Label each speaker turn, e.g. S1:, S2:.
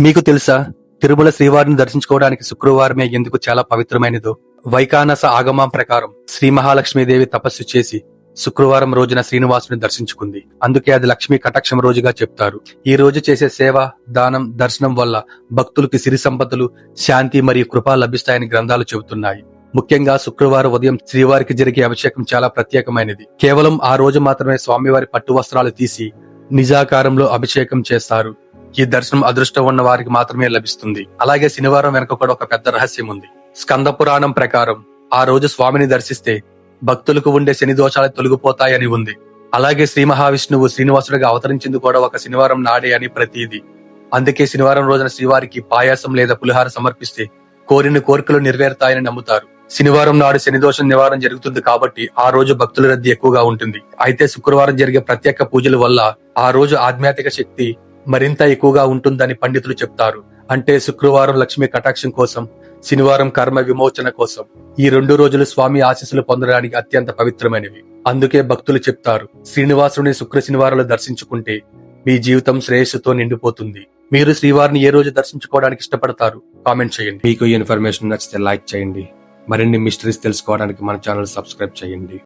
S1: మీకు తెలుసా తిరుమల శ్రీవారిని దర్శించుకోవడానికి శుక్రవారమే ఎందుకు చాలా పవిత్రమైనదో? వైకానస ఆగమం ప్రకారం శ్రీ మహాలక్ష్మీదేవి తపస్సు చేసి శుక్రవారం రోజున శ్రీనివాసుని దర్శించుకుంది. అందుకే అది లక్ష్మీ కటాక్షం రోజుగా చెప్తారు. ఈ రోజు చేసే సేవ దానం దర్శనం వల్ల భక్తులకి సిరి సంపదలు శాంతి మరియు కృప లభిస్తాయని గ్రంథాలు చెబుతున్నాయి. ముఖ్యంగా శుక్రవారం ఉదయం శ్రీవారికి జరిగే అభిషేకం చాలా ప్రత్యేకమైనది. కేవలం ఆ రోజు మాత్రమే స్వామివారి పట్టు వస్త్రాలు తీసి నిజాకారంలో అభిషేకం చేస్తారు. ఈ దర్శనం అదృష్టం ఉన్న వారికి మాత్రమే లభిస్తుంది. అలాగే శనివారం వెనక కూడా ఒక పెద్ద రహస్యం ఉంది. స్కంద పురాణం ప్రకారం ఆ రోజు స్వామిని దర్శిస్తే భక్తులకు ఉండే శని దోషాలు తొలగిపోతాయని ఉంది. అలాగే శ్రీ మహావిష్ణువు శ్రీనివాసుడిగా అవతరించింది కూడా ఒక శనివారం నాడే అని ప్రతీది. అందుకే శనివారం రోజున శ్రీవారికి పాయాసం లేదా పులిహార సమర్పిస్తే కోరిన కోరికలు నెరవేరుతాయని నమ్ముతారు. శనివారం నాడు శని దోషం నివారణ జరుగుతుంది కాబట్టి ఆ రోజు భక్తుల రద్దీ ఎక్కువగా ఉంటుంది. అయితే శుక్రవారం జరిగే ప్రత్యేక పూజల వల్ల ఆ రోజు ఆధ్యాత్మిక శక్తి మరింత ఎక్కువగా ఉంటుందని పండితులు చెప్తారు. అంటే శుక్రవారం లక్ష్మీ కటాక్షం కోసం శనివారం కర్మ విమోచన కోసం. ఈ రెండు రోజులు స్వామి ఆశీస్సులు పొందడానికి అత్యంత పవిత్రమైనవి. అందుకే భక్తులు చెప్తారు శ్రీనివాసుని శుక్ర శనివారాలు దర్శించుకుంటే మీ జీవితం శ్రేయస్సుతో నిండిపోతుంది. మీరు శ్రీవారిని ఏ రోజు దర్శించుకోవడానికి ఇష్టపడతారు? కామెంట్ చేయండి. మీకు ఈ ఇన్ఫర్మేషన్ నచ్చితే లైక్ చేయండి. మరిన్ని మిస్టరీస్ తెలుసుకోవడానికి మన ఛానల్ సబ్స్క్రైబ్ చేయండి.